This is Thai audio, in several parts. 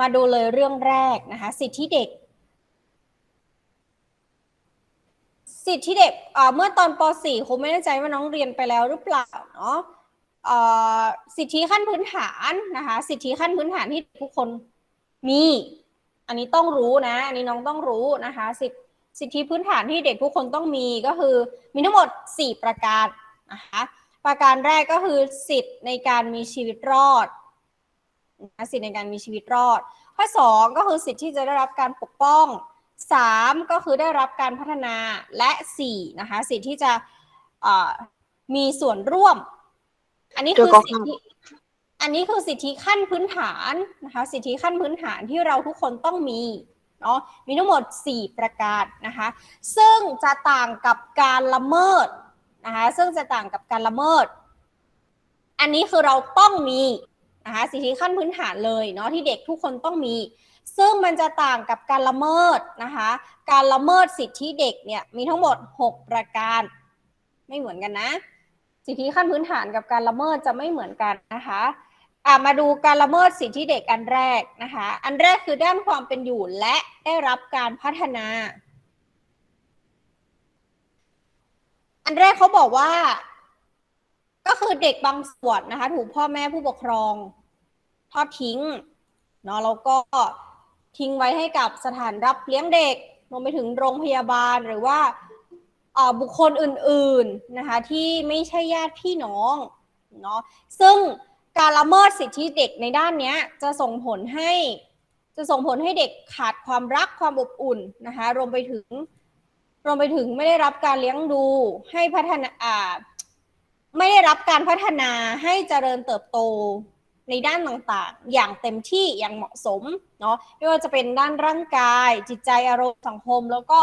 มาดูเลยเรื่องแรกนะคะ สิทธิเด็ก สิทธิเด็กเมื่อตอนป .4 คงไม่แน่ใจว่าน้องเรียนไปแล้วหรือเปล่าเนาะสิทธิขั้นพื้นฐานนะคะ สิทธิขั้นพื้นฐานที่ทุกคนมี อันนี้ต้องรู้นะ อันนี้น้องต้องรู้นะคะสิทธิสิทธิพื้นฐานที่เด็กทุกคนต้องมีก็คือมีทั้งหมด 4 ประการนะคะ ประการแรกก็คือสิทธิ์ในการมีชีวิตรอด สิทธิ์ในการมีชีวิตรอด ข้อ 2 ก็คือสิทธิ์ที่จะได้รับการปกป้อง 3 ก็คือได้รับการพัฒนาและ4นะคะสิทธิ์ที่จะเอ่อมีส่วนร่วม อันนี้คือสิทธิอันนี้คือสิทธิขั้นพื้นฐานนะคะสิทธิขั้นพื้นฐานที่เราทุกคนต้องมีเนาะมีทั้งหมด 4 ประการนะคะซึ่งจะต่างกับการละเมิดนะคะซึ่งจะต่างกับการละเมิด อันนี้คือเราต้องมี นะคะสิทธิขั้นพื้นฐานเลยเนาะที่เด็กทุกคนต้องมี ซึ่งมันจะต่างกับการละเมิดนะคะ การละเมิดสิทธิเด็กเนี่ยมีทั้งหมด 6 ประการ ไม่เหมือนกันนะ สิทธิขั้นพื้นฐานกับการละเมิดจะไม่เหมือนกันนะคะอะมาดูการละเมิดสิทธิเด็กอันแรกนะคะ อันแรกคือด้านความเป็นอยู่และได้รับการพัฒนา อันแรกเขาบอกว่า ก็คือเด็กบางส่วนนะคะ ถูกพ่อแม่ผู้ปกครอง ทอดทิ้งเนาะแล้วก็ทิ้งไว้ให้กับสถานรับเลี้ยงเด็กรวมไปถึงโรงพยาบาลหรือว่าบุคคลอื่นๆนะคะที่ไม่ใช่ญาติพี่น้องเนาะซึ่งการละเมิดสิทธิเด็กในด้านนี้จะส่งผลให้จะส่งผลให้เด็กขาดความรักความอบอุ่นนะคะรวมไปถึงรวมไปถึงไม่ได้รับการเลี้ยงดูให้พัฒนาไม่ได้รับการพัฒนาให้เจริญเติบโต ในด้านต่างๆ อย่างเต็มที่อย่างเหมาะสมเนาะไม่ว่าจะเป็นด้านร่างกาย จิตใจอารมณ์สังคม แล้วก็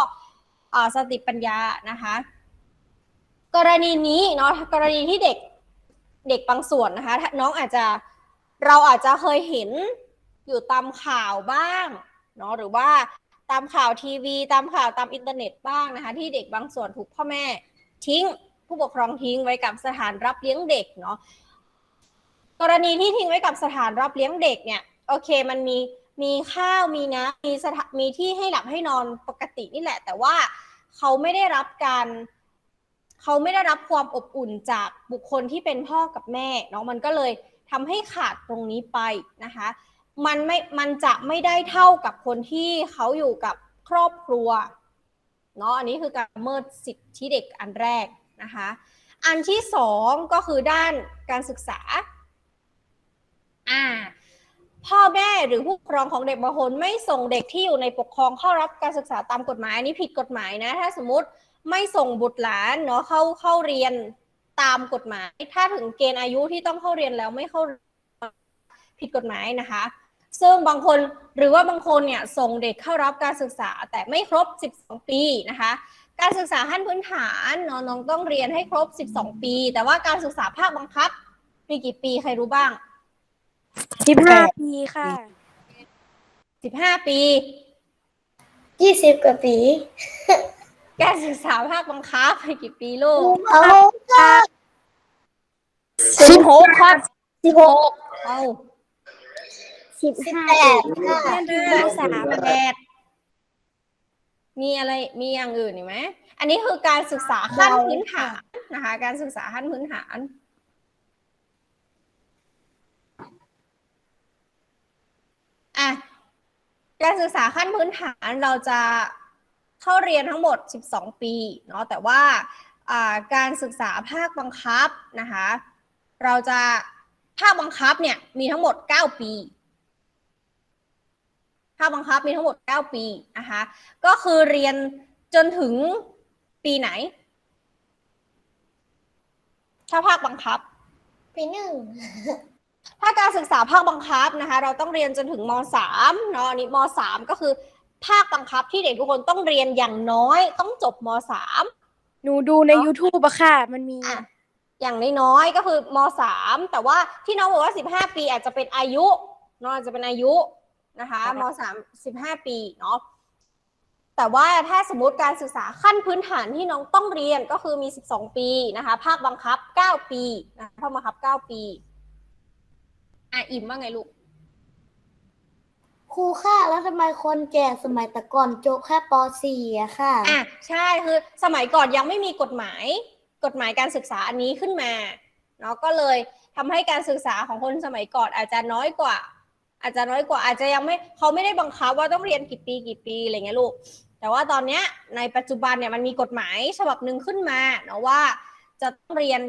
สติปัญญานะคะ กรณีนี้เนาะกรณีที่เด็กเด็กบางส่วนนะคะ น้องอาจจะเราอาจจะเคยเห็นอยู่ตามข่าวบ้างเนาะหรือว่าตามข่าวทีวี ตามข่าวตามอินเทอร์เน็ตบ้างนะคะ ที่เด็กบางส่วนถูกพ่อแม่ทิ้งผู้ปกครองทิ้งไว้กับสถานรับเลี้ยงเด็กเนาะ กรณีที่ทิ้งไว้กับสถานรับเลี้ยงเด็กเนี่ยโอเคมันมีมีข้าวมีน้ำมีสถามีที่ให้หลับให้นอนปกตินี่แหละ แต่ว่าเขาไม่ได้รับการเขาไม่ได้รับความอบอุ่นจากบุคคลที่เป็นพ่อกับแม่เนาะมันก็เลยทำให้ขาดตรงนี้ไปนะคะ มันไม่มันจะไม่ได้เท่ากับคนที่เขาอยู่กับครอบครัวเนาะอันนี้คือการละเมิดสิทธิเด็กอันแรกนะคะ อันที่สองก็คือด้านการศึกษา อ่า พ่อแม่หรือผู้ปกครองของเด็กบางคนไม่ส่งเด็กที่อยู่ในปกครองเข้ารับการศึกษาตามกฎหมายอันนี้ผิดกฎหมายนะ ถ้าสมมติไม่ส่งบุตรหลานเนาะเข้าเข้าเรียนตามกฎหมาย ถ้าถึงเกณฑ์อายุที่ต้องเข้าเรียนแล้วไม่เข้าผิดกฎหมายนะคะ ซึ่งบางคนหรือว่าบางคนเนี่ยส่งเด็กเข้ารับการศึกษาแต่ไม่ครบ 12 ปีนะคะ การศึกษาขั้นพื้นฐานเนาะน้องต้องเรียนให้ครบ 12 ปี แต่ว่าการศึกษาภาคบังคับมีกี่ปีใครรู้บ้าง สิบห้าปีค่ะ15ปียี่สิบกว่าปีการศึกษาภาคบังคับมีกี่ปีลูกเอาก็สิบหกครับสิบหกเอาสิบสิบห้าแปดปีค่ะเรียนถึงมสามแปดมีอะไรมีอย่างอื่นอีกไหม อันนี้คือการศึกษาขั้นพื้นฐานนะคะ การศึกษาขั้นพื้นฐาน อะการศึกษาขั้นพื้นฐานเราจะเข้าเรียนทั้งหมด 12 ปีเนาะแต่ว่าอ่าการศึกษาภาคบังคับนะคะเราจะภาคบังคับเนี่ยมีทั้งหมด 9 ปีภาคบังคับมีทั้งหมด 9 ปีนะคะก็คือเรียนจนถึงปีไหน ถ้าภาคบังคับ ปีหนึ่ง ถ้าการศึกษาภาคบังคับนะคะ เราต้องเรียนจนถึงม .3 เนาะอันนี้ม .3 ก็คือภาคบังคับที่เด็กทุกคนต้องเรียนอย่างน้อยต้องจบม .3 หนูดูใน YouTube อะค่ะ มันมีอะอย่างน้อยๆก็คือม .3 แต่ว่าที่น้องบอกว่า 15 ปีอาจจะเป็นอายุเนาะอาจจะเป็นอายุนะคะม .3 15 ปีเนาะแต่ว่าถ้าสมมติการศึกษาขั้นพื้นฐานที่น้องต้องเรียนก็คือมี 12 ปีนะคะ ภาคบังคับ 9 ปีนะคะภาคบังคับ 9 ปี อะอิ่มว่าไงลูก ครูค่ะแล้วทำไมคนแก่สมัยแต่ก่อนจบแค่ป .4 อะค่ะ อะใช่คือสมัยก่อนยังไม่มีกฎหมาย กฎหมายการศึกษาอันนี้ขึ้นมาเนาะก็เลยทำให้การศึกษาของคนสมัยก่อนอาจจะน้อยกว่า อาจจะน้อยกว่าอาจจะยังไม่เขาไม่ได้บังคับว่าต้องเรียนกี่ปีกี่ปีอะไรเงี้ยลูก แต่ว่าตอนเนี้ยในปัจจุบันเนี่ยมันมีกฎหมายฉบับหนึ่งขึ้นมาเนาะว่าจะต้องเรียน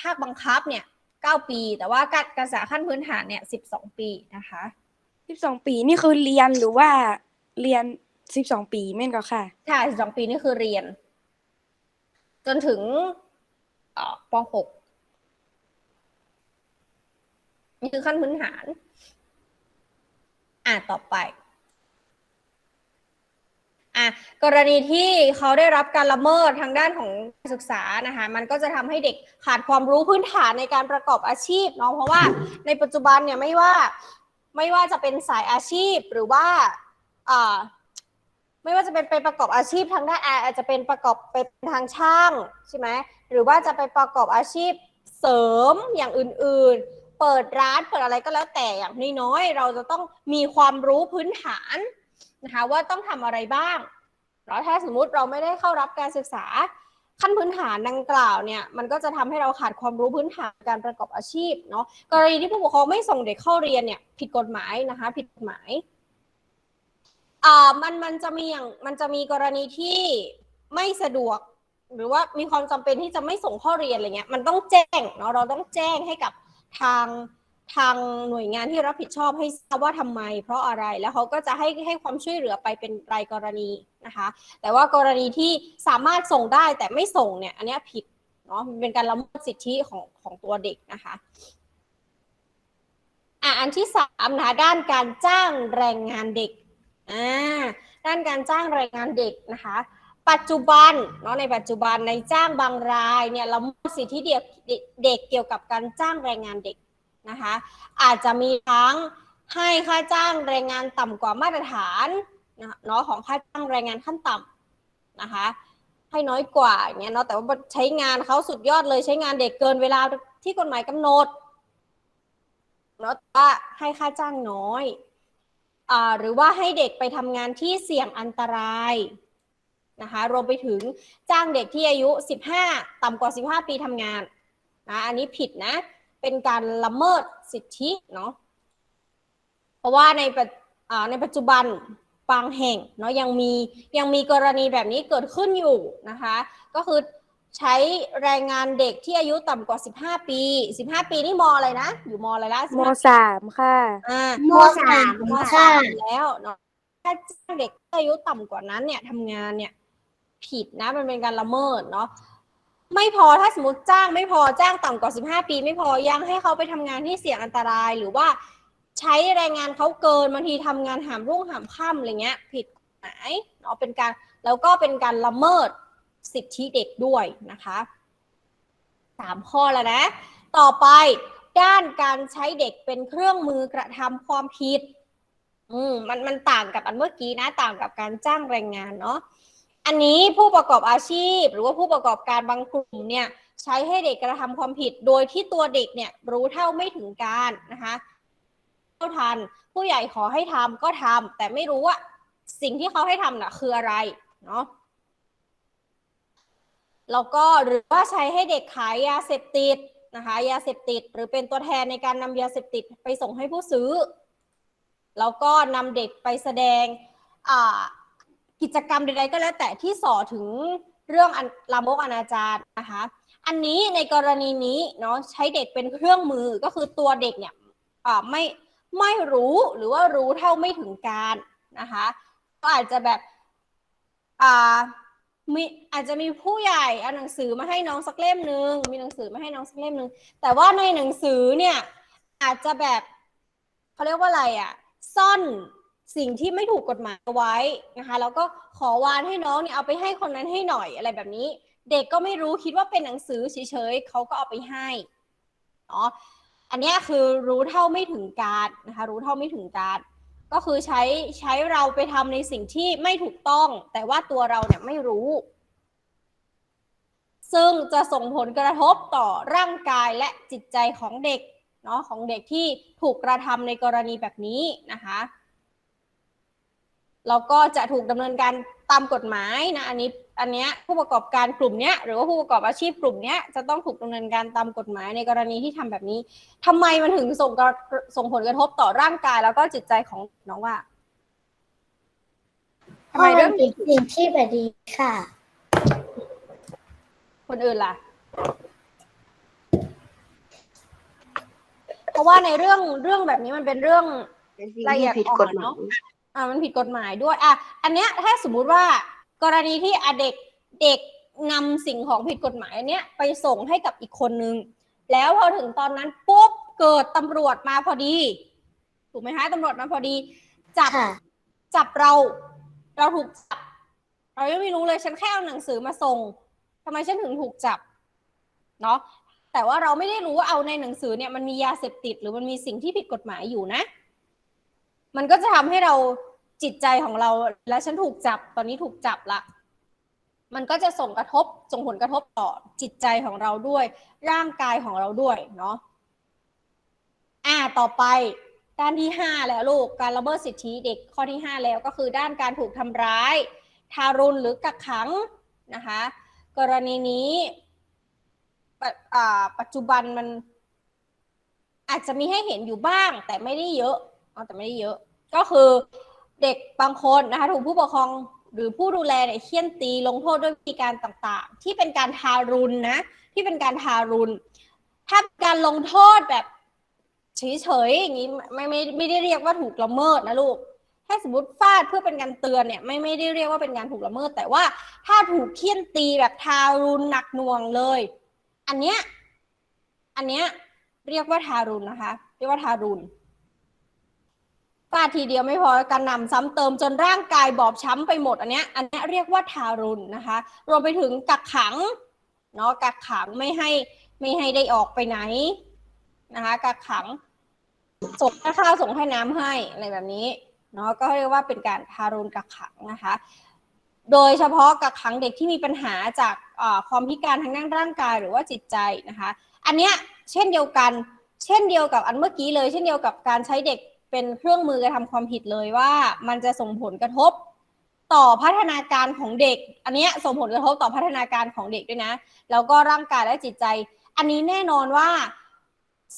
ภาคบังคับเนี่ย เก้าปี แต่ว่าการการศึกษาขั้นพื้นฐานเนี่ยสิบสองปีนะคะสิบสองปีนี่คือเรียนหรือว่าเรียนสิบสองปีแม่นก็ค่ะ ใช่สิบสองปีนี่คือเรียน จนถึงเอ่อปหกนี่คือขั้นพื้นฐาน อะต่อไป อะกรณีที่เขาได้รับการละเมิดทางด้านของการศึกษานะคะมันก็จะทำให้เด็กขาดความรู้พื้นฐานในการประกอบอาชีพเนาะเพราะว่าในปัจจุบันเนี่ยไม่ว่าไม่ว่าจะเป็นสายอาชีพหรือว่าอ่าไม่ว่าจะเป็นไปประกอบอาชีพทางด้านอาจจะเป็นประกอบเป็นทางช่างใช่ไหมหรือว่าจะไปประกอบอาชีพเสริมอย่างอื่นๆ เปิดร้านเปิดอะไรก็แล้วแต่อย่างน้อยๆเราจะต้องมีความรู้พื้นฐาน นะคะว่าต้องทำอะไรบ้างแล้วถ้าสมมุติเราไม่ได้เข้ารับการศึกษาขั้นพื้นฐานดังกล่าวเนี่ยมันก็จะทำให้เราขาดความรู้พื้นฐานการประกอบอาชีพเนาะกรณีที่ผู้ปกครองไม่ส่งเด็กเข้าเรียนเนี่ยผิดกฎหมายนะคะผิดกฎหมายอ่ามันมันจะมีอย่างมันจะมีกรณีที่ไม่สะดวก หรือว่ามีความจำเป็นที่จะไม่ส่งข้าเรียนอะไรเงี้ยมันต้องแจ้งเนาะเราต้องแจ้งให้กับทาง ทางหน่วยงานที่รับผิดชอบให้ทราบว่าทำไม เพราะอะไรแล้วเขาก็จะให้ให้ความช่วยเหลือไปเป็นรายกรณีนะคะ แต่ว่ากรณีที่สามารถส่งได้แต่ไม่ส่งเนี่ยอันนี้ผิดเนาะเป็นการละเมิดสิทธิของของตัวเด็กนะคะอะอันที่สามนะคะด้านการจ้างแรงงานเด็กอ่าด้านการจ้างแรงงานเด็กนะคะปัจจุบันเนาะในปัจจุบันในจ้างบางรายเนี่ยละเมิดสิทธิเด็กเด็กเกี่ยวกับการจ้างแรงงานเด็ก นะคะ อาจจะมีทั้งให้ค่าจ้างแรงงานต่ำกว่ามาตรฐานนะเนาะของค่าจ้างแรงงานขั้นต่ำนะคะ ให้น้อยกว่าอย่างเงี้ยเนาะแต่ว่าใช้งานเขาสุดยอดเลยใช้งานเด็กเกินเวลาที่กฎหมายกำหนดเนาะแต่ว่าให้ค่าจ้างน้อยอ่าหรือว่าให้เด็กไปทำงานที่เสี่ยงอันตรายนะคะรวมไปถึงจ้างเด็กที่อายุ 15 ต่ำกว่า 15 ปีทำงานนะอันนี้ผิดนะ เป็นการละเมิดสิทธิเนาะเพราะว่าในปัจอ่าในปัจจุบันบางแห่งเนาะยังมียังมีกรณีแบบนี้เกิดขึ้นอยู่นะคะ ก็คือใช้แรงงานเด็กที่อายุต่ำกว่า 15 ปี 15 ปีนี่มอะไรนะ อยู่มอะไรละมสามค่ะอ่ามสามมค่ะสามแล้วเนาะถ้าจ้างเด็กอายุต่ำกว่านั้นเนี่ยทำงานเนี่ยผิดนะมันเป็นการละเมิดเนาะ ไม่พอถ้าสมมติจ้างไม่พอจ้างต่ำกว่า 15 ปี ไม่พอยังให้เขาไปทำงานที่เสี่ยงอันตราย หรือว่าใช้แรงงานเขาเกินบางทีทำงานหามรุ่งหามค่ำอะไรเงี้ย ผิดกฎหมายเนาะเป็นการแล้วก็เป็นการละเมิดสิทธิเด็กด้วยนะคะสามข้อแล้วนะ ต่อไปด้านการใช้เด็กเป็นเครื่องมือกระทำความผิด อืมมันมันต่างกับอันเมื่อกี้นะต่างกับการจ้างแรงงานเนาะ อันนี้ผู้ประกอบอาชีพ หรือว่าผู้ประกอบการบางกลุ่มเนี่ยใช้ให้เด็กกระทำความผิด โดยที่ตัวเด็กเนี่ยรู้เท่าไม่ถึงการนะคะเท่าทันผู้ใหญ่ขอให้ทำก็ทำแต่ไม่รู้ว่าสิ่งที่เขาให้ทำน่ะคืออะไรเนาะแล้วก็หรือว่าใช้ให้เด็กขายยาเสพติดนะคะยาเสพติด หรือเป็นตัวแทนในการนำยาเสพติดไปส่งให้ผู้ซื้อ แล้วก็นำเด็กไปแสดงอ่า กิจกรรมใดๆก็แล้วแต่ที่ส่อถึงเรื่องอลามกอนาจารนะคะ อันนี้ในกรณีนี้เนาะใช้เด็กเป็นเครื่องมือก็คือตัวเด็กเนี่ยไม่ไม่รู้หรือว่ารู้เท่าไม่ถึงการนะคะก็อาจจะแบบอ่ามีอาจจะมีผู้ใหญ่เอาหนังสือมาให้น้องสักเล่มหนึ่งมีหนังสือมาให้น้องสักเล่มหนึ่งแต่ว่าในหนังสือเนี่ยอาจจะแบบเขาเรียกว่าอะไรอะ ซ่อน สิ่งที่ไม่ถูกกฎหมายไว้นะคะ แล้วก็ขอวานให้น้องเนี่ยเอาไปให้คนนั้นให้หน่อยอะไรแบบนี้ เด็กก็ไม่รู้คิดว่าเป็นหนังสือเฉยๆเขาก็เอาไปให้เนาะอันนี้คือรู้เท่าไม่ถึงการนะคะ รู้เท่าไม่ถึงการก็คือใช้ใช้เราไปทำในสิ่งที่ไม่ถูกต้อง แต่ว่าตัวเราเนี่ยไม่รู้ ซึ่งจะส่งผลกระทบต่อร่างกายและจิตใจของเด็กเนาะของเด็กที่ถูกกระทำในกรณีแบบนี้นะคะ แล้วก็จะถูกดำเนินการตามกฎหมายนะอันนี้อันเนี้ยผู้ประกอบการกลุ่มเนี้ยหรือว่าผู้ประกอบอาชีพกลุ่มเนี้ยจะต้องถูกดำเนินการตามกฎหมายในกรณีที่ทำแบบนี้ทำไมมันถึงส่งกระส่งผลกระทบต่อร่างกาย แล้วก็จิตใจของน้องว่าทำไมราะมัเรื่องเป็นสิ่งที่แบบดีค่ะ คนอื่นล่ะ เพราะว่าในเรื่องเรื่องแบบนี้มันเป็นเรื่องละเอียดผิดอ่อนกฎหมายเนอะ อ่ามันผิดกฎหมายด้วยอะอันเนี้ยถ้าสมมุติว่ากรณีที่อะเด็กเด็กนำสิ่งของผิดกฎหมายเนี้ยไปส่งให้กับอีกคนนึง แล้วพอถึงตอนนั้นปุ๊บเกิดตำรวจมาพอดี ถูกไหมคะตำรวจมาพอดี จับค่ะจับเราเราถูกจับ เรายังไม่รู้เลยฉันแค่เอาหนังสือมาส่งทำไมฉันถึงถูกจับเนาะแต่ว่าเราไม่ได้รู้ว่าเอาในหนังสือเนี่ยมันมียาเสพติด หรือมันมีสิ่งที่ผิดกฎหมายอยู่นะ มันก็จะทำให้เราจิตใจของเรา และฉันถูกจับตอนนี้ถูกจับละ มันก็จะส่งกระทบส่งผลกระทบต่อจิตใจของเราด้วย ร่างกายของเราด้วยเนาะอ่าต่อไปด้านที่ห้าแล้วลูกการละเมิดสิทธิเด็กข้อที่ห้าแล้วก็คือด้านการถูกทำร้าย ทารุณหรือกักขังนะคะ กรณีนี้ปปัจจุบันมันอาจจะมีให้เห็นอยู่บ้างแต่ไม่ได้เยอะ แต่ไม่ได้เยอะ ก็คือเด็กบางคนนะคะถูกผู้ปกครองหรือผู้ดูแลเนี่ยเคี่ยนตีลงโทษด้วยวิธีการต่างๆ ที่เป็นการทารุณนะ ที่เป็นการทารุณ ถ้าการลงโทษแบบเฉยๆอย่างนี้ไม่ไม่ไม่ได้เรียกว่าถูกละเมิดนะลูกถ้าสมมติฟาดเพื่อเป็นการเตือนเนี่ยไม่ไม่ได้เรียกว่าเป็นการถูกละเมิด แต่ว่าถ้าถูกเคี่ยนตีแบบทารุณหนักหน่วงเลย อันเนี้ยอันเนี้ยเรียกว่าทารุณนะคะ เรียกว่าทารุณ ฟาดทีเดียวไม่พอการนำซ้ำเติมจนร่างกายบอบช้ำไปหมดอันเนี้ยอันเนี้ยเรียกว่าทารุณนะคะ รวมไปถึงกักขังเนาะกักขังไม่ให้ไม่ให้ได้ออกไปไหนนะคะกักขังส่งข้าวส่งให้น้ำให้อะไรแบบนี้เนาะก็เรียกว่าเป็นการทารุณกักขังนะคะ โดยเฉพาะกักขังเด็กที่มีปัญหาจากความพิการทางด้านร่างกายหรือว่าจิตใจนะคะ อันเนี้ยเช่นเดียวกัน เช่นเดียวกับอันเมื่อกี้เลย เช่นเดียวกับการใช้เด็ก เป็นเครื่องมือกระทำความผิดเลยว่ามันจะส่งผลกระทบต่อพัฒนาการของเด็ก อันนี้ส่งผลกระทบต่อพัฒนาการของเด็กด้วยนะ แล้วก็ร่างกายและจิตใจ อันนี้แน่นอนว่า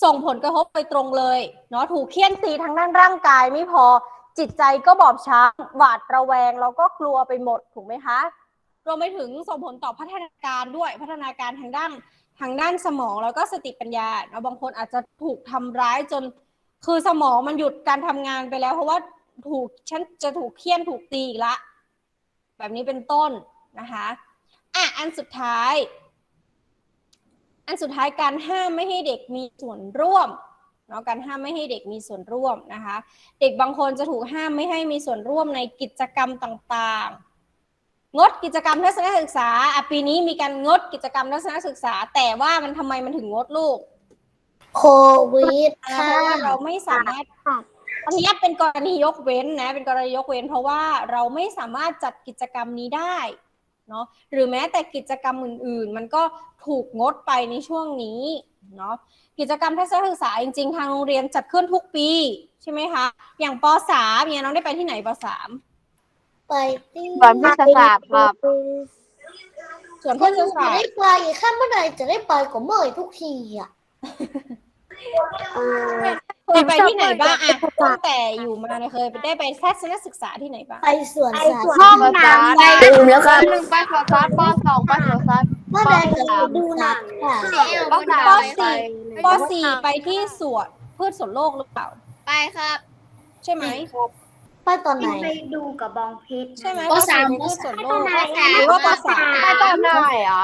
ส่งผลกระทบไปตรงเลยเนาะถูกเคี่ยนตีทางด้านร่างกายไม่พอจิตใจก็บอบช้ำหวาดระแวงแล้วก็กลัวไปหมดถูกไหมคะรวมไปถึงส่งผลต่อพัฒนาการด้วยพัฒนาการทางด้านทางด้านสมองแล้วก็สติปัญญาเนาะบางคนอาจจะถูกทำร้ายจน คือสมองมันหยุดการทำงานไปแล้ว เพราะว่าถูกฉันจะถูกเคี่ยนถูกตีอีกละ แบบนี้เป็นต้นนะคะอะอันสุดท้าย อันสุดท้ายการห้ามไม่ให้เด็กมีส่วนร่วมเนาะการห้ามไม่ให้เด็กมีส่วนร่วมนะคะ เด็กบางคนจะถูกห้ามไม่ให้มีส่วนร่วมในกิจกรรมต่างๆ งดกิจกรรมทัศนศึกษาอะปีนี้มีการงดกิจกรรมทัศนศึกษา แต่ว่ามันทำไมมันถึงงดลูก โควิดอ่าค่ะเพราะว่าเราไม่สามารถอันนี้เป็นกรณียกเว้นนะ เป็นกรณียกเว้น เพราะว่าเราไม่สามารถจัดกิจกรรมนี้ได้เนาะ หรือแม้แต่กิจกรรมอื่น ๆ มันก็ถูกงดไปในช่วงนี้เนาะ กิจกรรมทัศนศึกษาจริง ๆ ทางโรงเรียนจัดขึ้นทุกปีใช่ไหมคะ อย่างป .3 เนี่ยน้องได้ไปที่ไหนปไปที่สวนพฤกษศาสตร์ครับ .3 ส่วนคเพื่นอนจะศาสตได้ร์ไปข้ามเมื่อไหร่จะได้ไปก็เมื่อยทุกทีอะเคย ไปที่ไหนบ้างอะตั้งแต่อยู่มาเนี่ยเคยได้ไปทัศนศึกษาที่ไหนบ้างไปสวนสาธารห้องณะน้ำไปลืมแล้วครับหนึ่งไปสวนสัตว์ปสองไปสวนสัตว์เมื่อใดจะไปดูหนังค่ะปสามปไป .4 ป .4 ไปที่สวนพืชสวนโลกหรือเปล่า ไปครับ ใช่ไหมไปตอนไหนไปดูกับบองเพชรใช่ไหมปสามป .4 ไปพืชสวนโลกปสามหรือว่าปไปตอนไหนอะ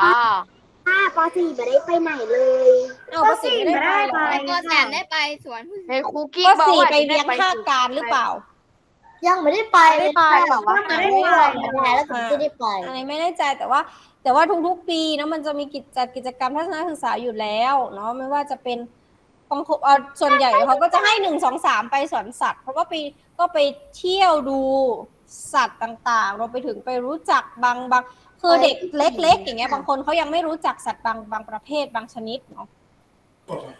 ป้าปสี่ไม่ได้ไปไหนเลย .3 เอาป .4 ไม่ได้ไปเหรอปสามได้ไปสวนในคุกกี้ปบอก .4 ว่าไปเรียนภาคการหรือเปล่า ยังไม่ได้ไปเลยไม่ได้ไปหรอวะไม่ได้ไปไม่ได้แล้วถึงจะได้ไปอันนี้ไม่แน่ใจแต่ว่า แต่ว่าทุกๆปีนะมันจะมีกิจจัดกิจกรรมทัศนศึกษาอยู่แล้วเนาะไม่ว่าจะเป็นบางคนเอ่อส่วนใหญ่เขาก็จะให้หนึ่งสองสามไปสวนสัตว์ เพราะว่าไปก็ไปเที่ยวดูสัตว์ต่างๆรวมไปถึงไปรู้จักบางบาง คือเด็กเล็กๆอย่างเงี้ยบางคนเขายังไม่รู้จักสัตว์บางบางประเภทบางชนิดเนาะ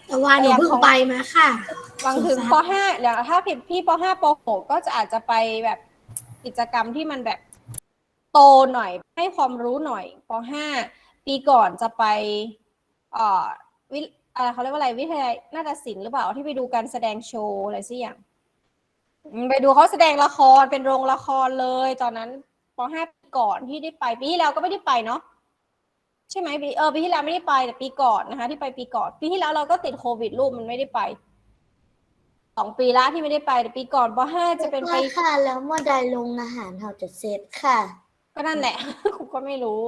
แต่ว่าหนูเพิ่งไปมาค่ะ บางถึงป .5 แล้วถ้าผิดพี่ป .5 ป .6 ก็จะอาจจะไปแบบกิจกรรมที่มันแบบโตหน่อย ให้ความรู้หน่อยปห้าปีก่อนจะไปเอ่อวิอะไรเขาเรียกว่าอะไรวิทยาลัยนาฏศิลป์หรือเปล่าที่ไปดูการแสดงโชว์อะไรสักอย่างอืมไปดูเขาแสดงละครเป็นโรงละครเลย ตอนนั้นปห้าปี ก่อนที่ได้ไปปีที่แล้วก็ไม่ได้ไปเนาะใช่ไหมปีเออปีที่แล้วไม่ได้ไปแต่ปีก่อนนะคะ ที่ไปปีก่อนปีที่แล้วเราก็ติดโควิดลูกมันไม่ได้ไปสองปีละที่ไม่ได้ไปแต่ปีก่อนปห้าจะเป็นไปค่ะ แล้วเมื่อใดโรงอาหารเราจะเสร็จค่ะ ก็นั่นแหละครูก็ไม่รู้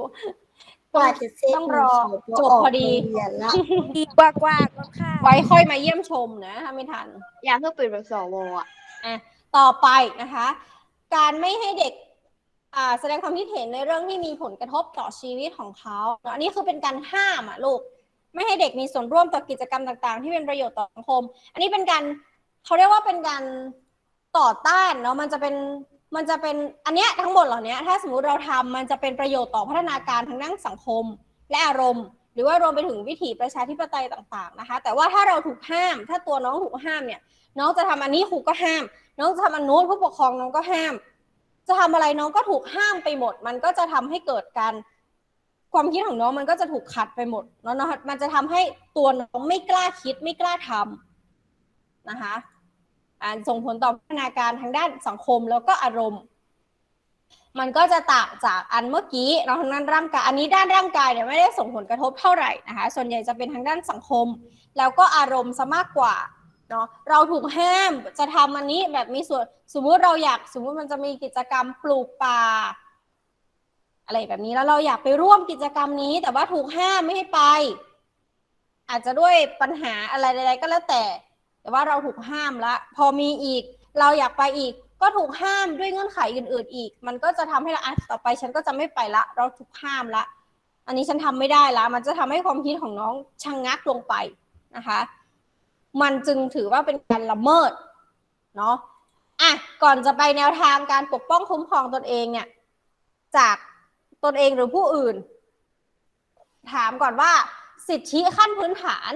กว่าจะเสร็จต้องรอหนูจบพอดีกโรงเรียนแล้วดีกว่ากว่าก่อนค่ะไว้ค่อยมาเยี่ยมชมนะถ้าไม่ทัน อยากเพิ่งปิดแบบสวอะอะต่อไปนะคะ การไม่ให้เด็กอ่า แสดงความคิดเห็นในเรื่องที่มีผลกระทบต่อชีวิตของเขาเนอะอันนี้คือเป็นการห้ามอะลูก ไม่ให้เด็กมีส่วนร่วมต่อกิจกรรมต่าง ๆ ที่เป็นประโยชน์ต่อสังคม อันนี้เป็นการเขาเรียกว่าเป็นการต่อต้านเนาะ มันจะเป็น มันจะเป็น อันเนี้ยทั้งหมดเหล่านี้ถ้าสมมุติเราทำมันจะเป็นประโยชน์ต่อพัฒนาการทางด้านสังคม และอารมณ์ หรือว่ารวมไปถึงวิถีประชาธิปไตยต่าง ๆ นะคะ แต่ว่าถ้าเราถูกห้าม ถ้าตัวน้องถูกห้ามเนี่ย น้องจะทำอันนี้ครูก็ห้าม น้องจะทำอันนู้นผู้ปกครองน้องก็ห้าม จะทำอะไรน้องก็ถูกห้ามไปหมด มันก็จะทำให้เกิดการความคิดของน้องมันก็จะถูกขัดไปหมดเนาะมันจะทำให้ตัวน้องไม่กล้าคิดไม่กล้าทำนะคะอ่าส่งผลต่อพัฒนาการทางด้านสังคมแล้วก็อารมณ์ มันก็จะต่างจากอันเมื่อกี้เนาะทางด้านร่างกายอันนี้ด้านร่างกายเนี่ยไม่ได้ส่งผลกระทบเท่าไหร่นะคะส่วนใหญ่จะเป็นทางด้านสังคม แล้วก็อารมณ์ซะมากกว่า เนาะเราถูกห้ามจะทำอันนี้แบบมีส่วนสมมุติเราอยากสมมุติมันจะมีกิจกรรมปลูกป่า อะไรแบบนี้แล้วเราอยากไปร่วมกิจกรรมนี้ แต่ว่าถูกห้ามไม่ให้ไป อาจจะด้วยปัญหาอะไรใดๆก็แล้วแต่ แต่ว่าเราถูกห้ามละพอมีอีก เราอยากไปอีก ก็ถูกห้ามด้วยเงื่อนไขอื่น ๆ อีก มันก็จะทำให้เราอะต่อไปฉันก็จะไม่ไปละ เราถูกห้ามละ อันนี้ฉันทำไม่ได้ละมันจะทำให้ความคิดของน้องชะงงักลงไปนะคะ มันจึงถือว่าเป็นการละเมิดเนาะอะก่อนจะไปแนวทางการปกป้องคุ้มครองตนเองเนี่ย จากตนเองหรือผู้อื่น ถามก่อนว่า สิทธิขั้นพื้นฐาน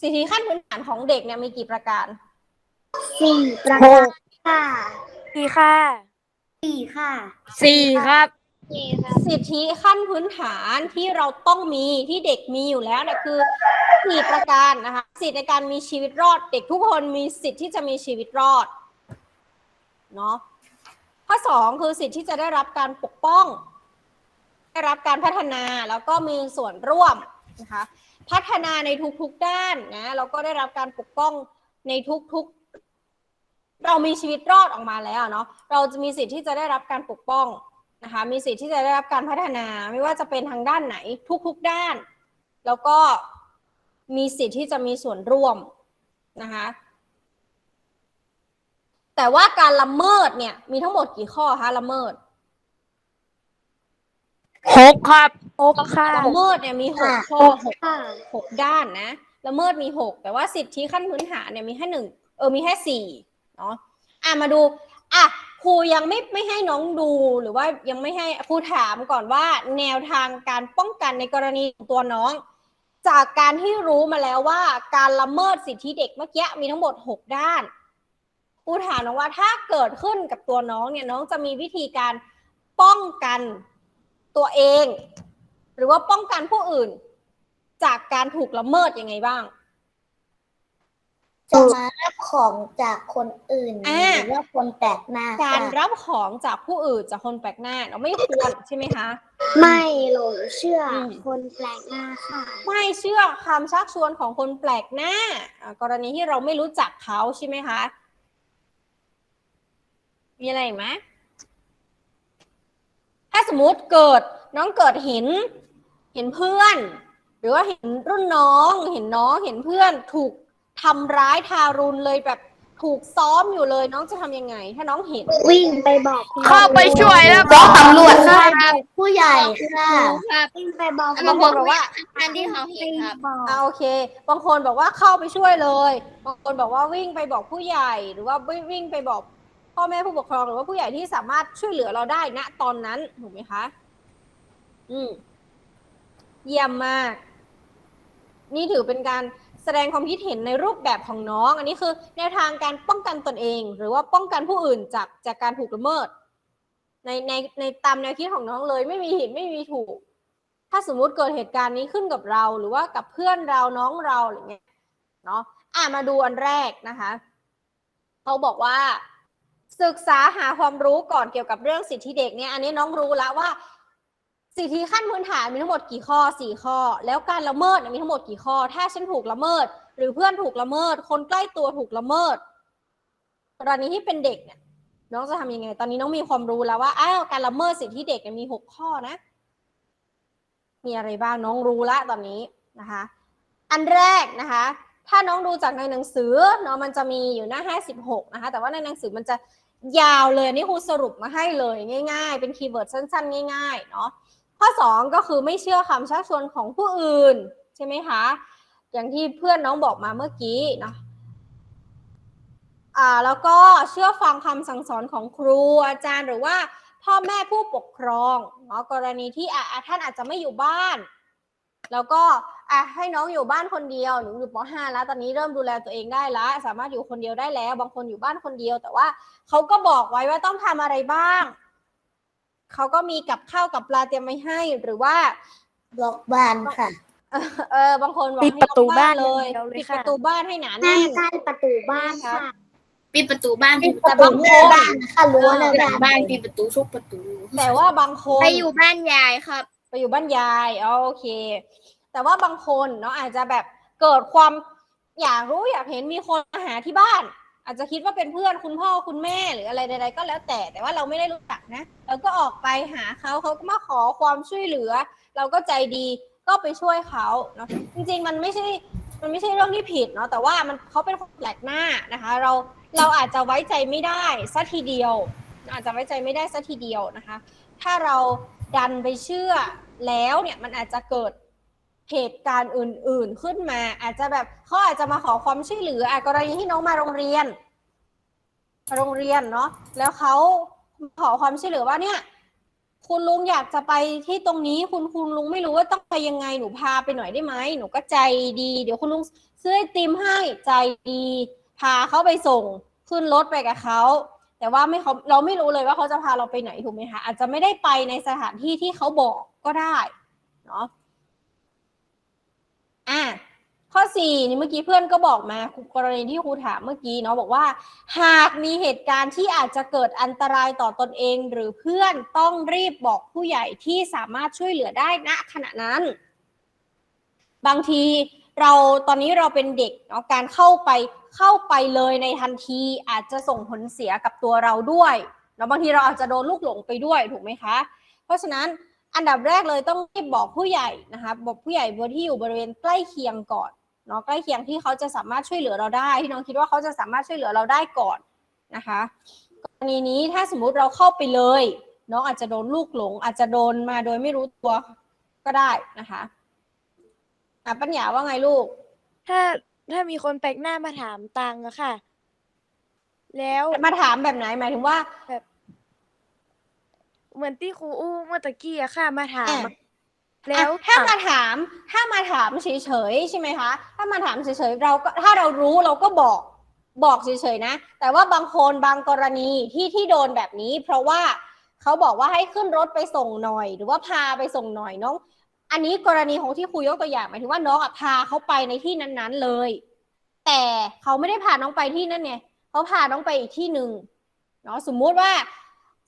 สิทธิขั้นพื้นฐานของเด็กเนี่ยมีกี่ประการสี่ประการค่ะ สี่ค่ะ สี่ค่ะ สี่ครับ สิทธิขั้นพื้นฐานที่เราต้องมีที่เด็กมีอยู่แล้วเนี่ยคือสี่ประการนะคะสิทธิในการมีชีวิตรอด เด็กทุกคนมีสิทธิที่จะมีชีวิตรอดเนาะข้อสองคือสิทธิที่จะได้รับการปกป้อง ได้รับการพัฒนาแล้วก็มีส่วนร่วมนะคะพัฒนาในทุกๆด้านนะแล้วก็ได้รับการปกป้องในทุกๆ เรามีชีวิตรอดออกมาแล้วเนาะเราจะมีสิทธิที่จะได้รับการปกป้อง นะคะ มีสิทธิ์ที่จะได้รับการพัฒนาไม่ว่าจะเป็นทางด้านไหนทุกๆด้าน แล้วก็มีสิทธิ์ที่จะมีส่วนร่วมนะคะ แต่ว่าการละเมิดเนี่ยมีทั้งหมดกี่ข้อคะละเมิดหกครับหกค่ะละเมิดเนี่ยมีหกค่ะข้อหกหกด้านนะละเมิดมีหกแต่ว่าสิทธิขั้นพื้นฐานเนี่ยมีแค่หนึ่งเออมีแค่สี่เนาะอะมาดูอะ ครูยังไม่ไม่ให้น้องดูหรือว่ายังไม่ให้ครูถามก่อนว่าแนวทางการป้องกันในกรณีของตัวน้อง จากการที่รู้มาแล้วว่าการละเมิดสิทธิเด็กเมื่อกี้มีทั้งหมดหกด้านครูถามน้องว่าถ้าเกิดขึ้นกับตัวน้องเนี่ยน้องจะมีวิธีการป้องกันตัวเอง หรือว่าป้องกันผู้อื่น จากการถูกละเมิดยังไงบ้าง จะมารับของจากคนอื่นอ่าหรือว่าคนแปลกหน้าการค่ะรับของจากผู้อื่นจากคนแปลกหน้าเราไม่ควรใช่ไหมคะ ไม่หลงเชื่ออมคนแปลกหน้าค่ะ ไม่เชื่อคำชักชวนของคนแปลกหน้าอ่ากรณีที่เราไม่รู้จักเขาใช่ไหมคะ มีอะไรอีกไหมถ้าสมมุติเกิดน้องเกิดเห็น เห็นเพื่อน หรือว่าเห็นรุ่นน้อง เห็นน้องเห็นเพื่อนถูก ทำร้ายทารุณเลยแบบถูกซ้อมอยู่เลยน้องจะทำยังไง ถ้าน้องเห็น วิ่งไปบอกคุณเข้าไปช่วยแล้วก็ตำรวจค่ะผู้ใหญ่ค่ะวิ่งไปบอกบางคนบอกว่าอันที่เขาเห็นครับบอกอ่าโอเค บางคนบอกว่าเข้าไปช่วยเลย บางคนบอกว่าวิ่งไปบอกผู้ใหญ่หรือว่าวิ่งไปบอกพ่อแม่ผู้ปกครองหรือว่าผู้ใหญ่ที่สามารถช่วยเหลือเราได้ณตอนนั้นถูกไหมคะ อืม เยี่ยมมาก นี่ถือเป็นการ แสดงความคิดเห็นในรูปแบบของน้อง อันนี้คือแนวทางการป้องกันตนเอง หรือว่าป้องกันผู้อื่นจากจากการถูกละเมิด ในในในตามแนวคิดของน้องเลยไม่มีผิดไม่มีถูก ถ้าสมมุติเกิดเหตุการณ์นี้ขึ้นกับเรา หรือว่ากับเพื่อนเราน้องเราอะไรเงี้ยเนาะอะมาดูอันแรกนะคะเขาบอกว่า ศึกษาหาความรู้ก่อนเกี่ยวกับเรื่องสิทธิเด็กเนี่ยอันนี้น้องรู้แล้วว่า สิทธิขั้นพื้นฐานมีทั้งหมดกี่ข้อสี่ข้อ แล้วการละเมิดมีทั้งหมดกี่ข้อ ถ้าฉันถูกละเมิด หรือเพื่อนถูกละเมิด คนใกล้ตัวถูกละเมิด กรณีที่เป็นเด็กเนี่ยน้องจะทำยังไง ตอนนี้น้องมีความรู้แล้วว่าอ้าวการละเมิดสิทธิเด็กมีหกข้อนะ มีอะไรบ้างน้องรู้ละตอนนี้นะคะ อันแรกนะคะ ถ้าน้องดูจากในหนังสือเนาะมันจะมีอยู่หน้า56นะคะ แต่ว่าในหนังสือมันจะยาวเลยนนี่ครูสรุปมาให้เลยง่าย ๆ เป็นคีย์เวิร์ดสั้น ๆ ง่าย ๆ เนาะ ข้อ 2 ก็คือไม่เชื่อคำชักชวนของผู้อื่น ใช่ไหมคะ อย่างที่เพื่อนน้องบอกมาเมื่อกี้เนาะอ่าแล้วก็เชื่อฟังคำสั่งสอนของครูอาจารย์หรือว่าพ่อแม่ผู้ปกครองเนาะกรณีที่อะอะท่านอาจจะไม่อยู่บ้าน แล้วก็อะให้น้องอยู่บ้านคนเดียวหนูอยู่ป .5 แล้ว ตอนนี้เริ่มดูแลตัวเองได้แล้ว สามารถอยู่คนเดียวได้แล้ว บางคนอยู่บ้านคนเดียว แต่ว่าเขาก็บอกไว้ว่าต้องทำอะไรบ้าง เขาก็มีกับข้าวกับปลาเตรียมไว้ให้หรือว่าบล็อกบ้านค่ะ เออบางคนบอกปิดให้ประตูล็อกบ้านเลยอย่างเดียวเลยปิดค่ะ ประตูบ้านให้หนาห้าแน่มนใกล้ประตูบ้านค่ะปิดประตูบ้านปิปิดดประแต่ตูบางหคน้านบ้านค่ะรั้วหน้าหลับ้างนบ้านปิดประตูทุกประตูแต่ว่าบางคน ไปอยู่บ้านยายครับ ไปอยู่บ้านยายอ๋อโอเค แต่ว่าบางคนเนาะอาจจะแบบเกิดความอยากรู้อยากเห็นมีคนมาหาที่บ้าน อาจจะคิดว่าเป็นเพื่อนคุณพ่อคุณแม่หรืออะไรใดๆก็แล้วแต่แต่ว่าเราไม่ได้รู้จักนะเราก็ออกไปหาเขาเขาก็มาขอความช่วยเหลือ เราก็ใจดีก็ไปช่วยเขาเนาะจริง ๆ มันไม่ใช่มันไม่ใช่เรื่องที่ผิดเนาะแต่ว่ามันเขาเป็นคนแปลกหน้านะคะ เราเราอาจจะไว้ใจไม่ได้สัทีเดียว อาจจะไว้ใจไม่ได้สัทีเดียวนะคะ ถ้าเราดันไปเชื่อแล้วเนี่ยมันอาจจะเกิด เหตุการณ์อื่น ๆ ขึ้นมา อาจจะแบบเขาอาจจะมาขอความช่วยเหลืออะกรณีที่น้องมาโรงเรียน โรงเรียนเนาะแล้วเขาขอความช่วยเหลือว่าเนี่ย คุณลุงอยากจะไปที่ตรงนี้ คุณคุณลุงไม่รู้ว่าต้องไปยังไงหนูพาไปหน่อยได้ไหมหนูก็ใจดี เดี๋ยวคุณลุงซื้อไอติมให้ใจดี พาเขาไปส่ง ขึ้นรถไปกับเขาแต่ว่าไม่เขาเราไม่รู้เลยว่าเขาจะพาเราไปไหนถูกไหมคะอาจจะไม่ได้ไปในสถานที่ที่เขาบอกก็ได้เนาะ อะข้อสี่นี่เมื่อกี้เพื่อนก็บอกมากรณีที่ครูถามเมื่อกี้เนาะบอกว่า หากมีเหตุการณ์ที่อาจจะเกิดอันตรายต่อตนเอง หรือเพื่อนต้องรีบบอกผู้ใหญ่ที่สามารถช่วยเหลือได้ณขณะนั้น บางทีเราตอนนี้เราเป็นเด็กเนาะการเข้าไปเข้าไปเลยในทันทีอาจจะส่งผลเสียกับตัวเราด้วยแล้วบางทีเราอาจจะโดนลูกหลงไปด้วยถูกไหมคะ เพราะฉะนั้น อันดับแรกเลยต้องรีบบอกผู้ใหญ่นะคะบอกผู้ใหญ่บนที่อยู่บริเวณใกล้เคียงก่อนเนาะใกล้เคียงที่เขาจะสามารถช่วยเหลือเราได้ ที่น้องคิดว่าเขาจะสามารถช่วยเหลือเราได้ก่อนนะคะกรณีนี้ถ้าสมมุติเราเข้าไปเลยน้องอาจจะโดนลูกหลง อาจจะโดนมาโดยไม่รู้ตัวก็ได้นะคะอะปัญญาว่าไงลูก ถ้าถ้ามีคนแปลกหน้ามาถามตังค์อะค่ะ แล้ว มาถามแบบไหนหมายถึงว่า เหมือนที่ครูอู้เมื่อตะกี้อะค่ะมาถาม อะอะแล้วอะถ้ามาถามถ้ามาถามเฉยๆใช่ไหมคะ ถ้ามาถามเฉยๆเราก็ถ้าเรารู้เราก็บอกบอกเฉยๆนะ แต่ว่าบางคนบางกรณีที่ที่โดนแบบนี้ เพราะว่าเขาบอกว่าให้ขึ้นรถไปส่งหน่อย หรือว่าพาไปส่งหน่อยน้อง อันนี้กรณีของที่ครูยกตัวอย่างหมายถึงว่าน้องอะพาเขาไปในที่นั้นๆเลย แต่เขาไม่ได้พาน้องไปที่นั่นไงเขาพาน้องไปอีกที่หนึ่งเนาะสมมุติว่าส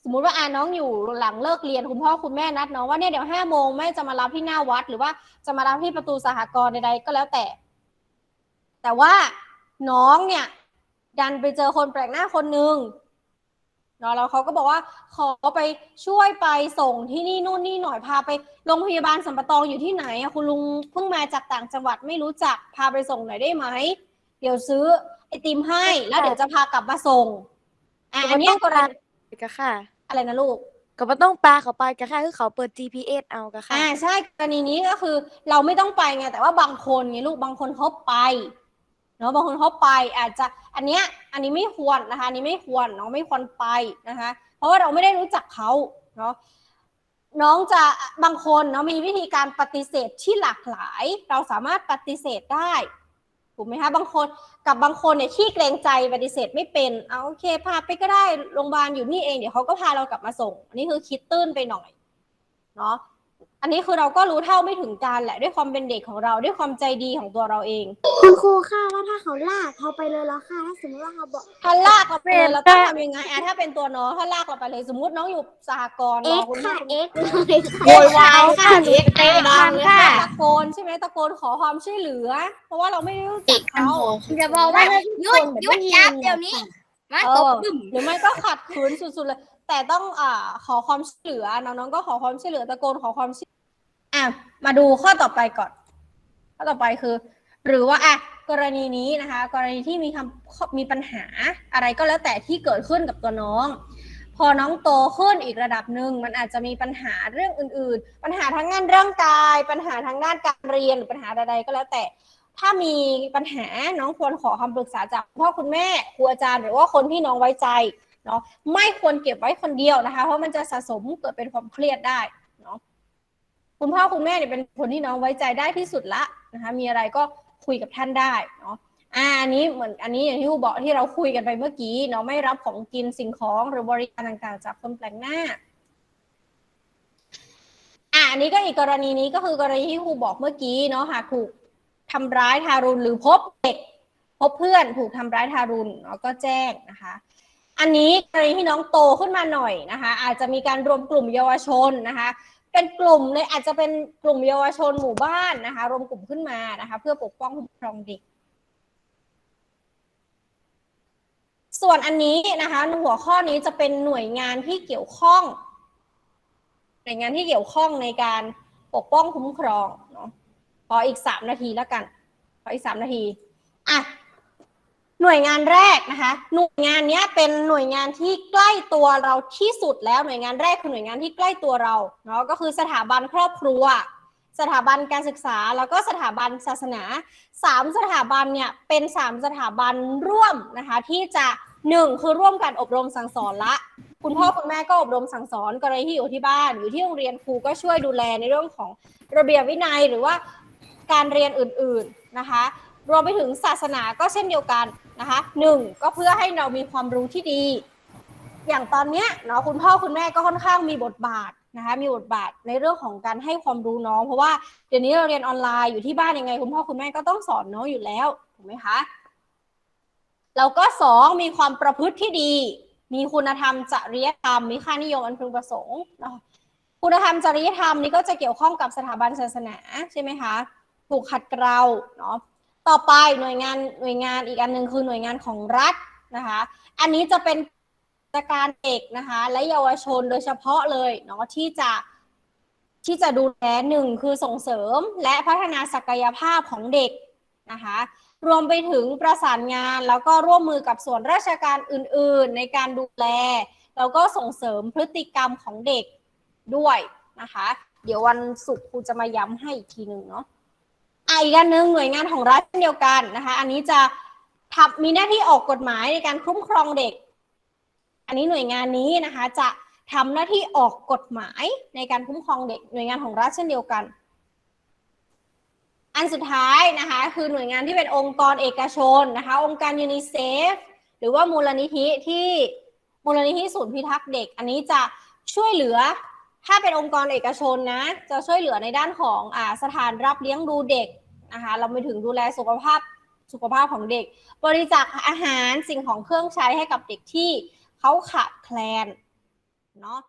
มมุติว่าอาน้องอยู่หลังเลิกเรียนคุณพ่อคุณแม่นัดน้องว่าเนี่ยเดี๋ยวห้าโมงแม่จะมารับที่หน้าวัด หรือว่าจะมารับที่ประตูสหกรณ์ใดๆก็แล้วแต่ แต่ว่าน้องเนี่ย ดันไปเจอคนแปลกหน้าคนหนึ่งเนาะแล้วเขาก็บอกว่าขอไปช่วยไปส่งที่นี่นู่นนี่หน่อยพาไปโรงพยาบาลสัมปะตองอยู่ที่ไหนอะคุณลุงเพิ่งมาจากต่างจังหวัดไม่รู้จักพาไปส่งหน่อยได้ไหมเดี๋ยวซื้อไอติมให้แล้วเดี๋ยวจะพากลับมาส่งอะอันนี้ยกรณีกค่ะ อะไรนะลูก ก็บ่ต้องปลาเขาไปกะค่ะคือเขาเปิด GPS เอากะค่ะอ่าใช่กรณีนี้ก็คือเราไม่ต้องไปไงแต่ว่าบางคนไงลูกบางคนเขาไปเนาะบางคนเขาไปอาจจะอันเนี้ยอันนี้ไม่ควรนะคะอันนี้ไม่ควรน้องไม่ควรไปนะคะ เพราะว่าเราไม่ได้รู้จักเขาเนาะน้องจะบางคนเนาะมีวิธีการปฏิเสธที่หลากหลาย เราสามารถปฏิเสธได้ ถูกไหมคะบางคนกับบางคนเนี่ยขี้เกรงใจปฏิเสธไม่เป็นเอาโอเคพาไปก็ได้โรงพยาบาลอยู่นี่เองเดี๋ยวเขาก็พาเรากลับมาส่ง อันนี้คือคิดตื้นไปหน่อยเนาะ อันนี้คือเราก็รู้เท่าไม่ถึงการแหละด้วยความเป็นเด็กของเราด้วยความใจดีของตัวเราเองคุณครูค่ะแล้วถ้าเขาลากเขาไปเลยแล้วค่ะถ้าสมมติว่าเขาบอกถ้าลากเราไปเลยเราต้องทำยังไงอะถ้าเป็นตัวน้องถ้าลากเราไปเลยสมมติน้องอยู่สหกรณ์เอ็รอกคุณพ่อค่ะคุณเอ็กแม่เลยค่ะโวยวายค่ะเด็กเตะดังค่ะตะโกนใช่ไหมตะโกนขอความช่วยเหลือ เพราะว่าเราไม่ได้รู้จัเด็กกมันเขาโหจะบอกว่าหยุดหยุดจับเดี๋ยวนี้มาเอตบอบึ้มหรือไม่ก็ขัดขืนสุดๆเลย แต่ต้องอ่าขอความช่วยเหลือน้องๆก็ขอความช่วยเหลือตะโกนขอความช่วยอะมาดูข้อต่อไปก่อน ข้อต่อไปคือ หรือว่าอะกรณีนี้นะคะ กรณีที่มีคำมีปัญหาอะไรก็แล้วแต่ที่เกิดขึ้นกับตัวน้อง พอน้องโตขึ้นอีกระดับหนึ่งมันอาจจะมีปัญหาเรื่องอื่น ๆ ปัญหาทางด้านร่างกาย ปัญหาทางด้านการเรียนหรือปัญหาใดๆก็แล้วแต่ถ้ามีปัญหาน้องควรขอคำปรึกษาจากพ่อคุณแม่ครูอาจารย์ หรือว่าคนที่น้องไว้ใจ เนาะไม่ควรเก็บไว้คนเดียวนะคะ เพราะมันจะสะสมเกิดเป็นความเครียดได้เนาะคุณพ่อคุณแม่เนี่ยเป็นคนที่น้องไว้ใจได้ที่สุดละนะคะมีอะไรก็คุยกับท่านได้เนาะอ่าอันนี้เหมือนอันนี้อย่างที่ครูบอกที่เราคุยกันไปเมื่อกี้เนาะไม่รับของกินสิ่งของหรือบริการต่างๆ จากคนแปลกหน้าอะอันนี้ก็อีกกรณีนี้ก็คือกรณีที่ครูบอกเมื่อกี้เนาะหากถูกทำร้ายทารุณหรือพบเด็ก พบเพื่อนถูกทำร้ายทารุณเนาะก็แจ้งนะคะ อันนี้กรณีที่น้องโตขึ้นมาหน่อยนะคะ อาจจะมีการรวมกลุ่มเยาวชนนะคะ เป็นกลุ่มเลยอาจจะเป็นกลุ่มเยาวชนหมู่บ้านนะคะ รวมกลุ่มขึ้นมานะคะ เพื่อปกป้องคุ้มครองเด็กส่วนอันนี้นะคะหัวข้อนี้จะเป็นหน่วยงานที่เกี่ยวข้อง หน่วยงานที่เกี่ยวข้องในการปกป้องคุ้มครองเนาะขออีกสามนาทีแล้วกันขออีกสามนาทีอะ หน่วยงานแรกนะคะ หน่วยงานนี้เป็นหน่วยงานที่ใกล้ตัวเราที่สุดแล้วหน่วยงานแรกคือหน่วยงานที่ใกล้ตัวเราเนาะก็คือสถาบันครอบครัว สถาบันการศึกษา แล้วก็สถาบันศาสนาสามสถาบันเนี่ยเป็นสามสถาบันร่วมนะคะที่จะหนึ่งคือร่วมกันอบรมสั่งสอนละ คุณพ่อคุณแม่ก็อบรมสั่งสอนกรณีที่อยู่ที่บ้าน อยู่ที่โรงเรียนครูก็ช่วยดูแลในเรื่องของระเบียบวินัยหรือว่าการเรียนอื่นๆนะคะ รวมไปถึงศาสนาก็เช่นเดียวกัน นะคะหนึ่งก็เพื่อให้เรามีความรู้ที่ดี อย่างตอนเนี้ยเนาะคุณพ่อคุณแม่ก็ค่อนข้างมีบทบาทนะคะมีบทบาทในเรื่องของการให้ความรู้น้อง เพราะว่าเดี๋ยวนี้เราเรียนออนไลน์อยู่ที่บ้านยังไง คุณพ่อคุณแม่ก็ต้องสอนน้องอยู่แล้วถูกไหมคะแล้วก็สองมีความประพฤติที่ดี มีคุณธรรมจริยธรรมมีค่านิยมอันพึงประสงค์เนาะคุณธรรมจริยธรรมนี่ก็จะเกี่ยวข้องกับสถาบันศาสนาใช่ไหมคะถูกขัดเกลาเนาะ ต่อไปหน่วยงานหน่วยงานอีกอันหนึ่งคือหน่วยงานของรัฐนะคะ อันนี้จะเป็นกิจการเด็กนะคะและเยาวชนโดยเฉพาะเลยเนาะที่จะที่จะดูแลหนึ่งคือส่งเสริมและพัฒนาศักยภาพของเด็กนะคะรวมไปถึงประสานงานแล้วก็ร่วมมือกับส่วนราชการอื่น ๆ ในการดูแล แล้วก็ส่งเสริมพฤติกรรมของเด็กด้วยนะคะ เดี๋ยววันศุกร์ครูจะมาย้ำให้อีกทีหนึ่งเนาะ อีกอันหนึ่งหน่วยงานของรัฐเช่นเดียวกันนะคะ อันนี้จะทำมีหน้าที่ออกกฎหมายในการคุ้มครองเด็ก อันนี้หน่วยงานนี้นะคะ จะทำหน้าที่ออกกฎหมายในการคุ้มครองเด็ก หน่วยงานของรัฐเช่นเดียวกัน อันสุดท้ายนะคะคือหน่วยงานที่เป็นองค์กรเอกชนนะคะ องค์การยูนิเซฟหรือว่ามูลนิธิที่มูลนิธิศูนย์พิทักษ์เด็ก อันนี้จะช่วยเหลือ ถ้าเป็นองค์กรเอกชนนะจะช่วยเหลือในด้านของอ่าสถานรับเลี้ยงดูเด็กนะคะเราไปถึงดูแลสุขภาพสุขภาพของเด็ก บริจาคอาหารสิ่งของเครื่องใช้ให้กับเด็กที่เขาขาดแคลนเนาะ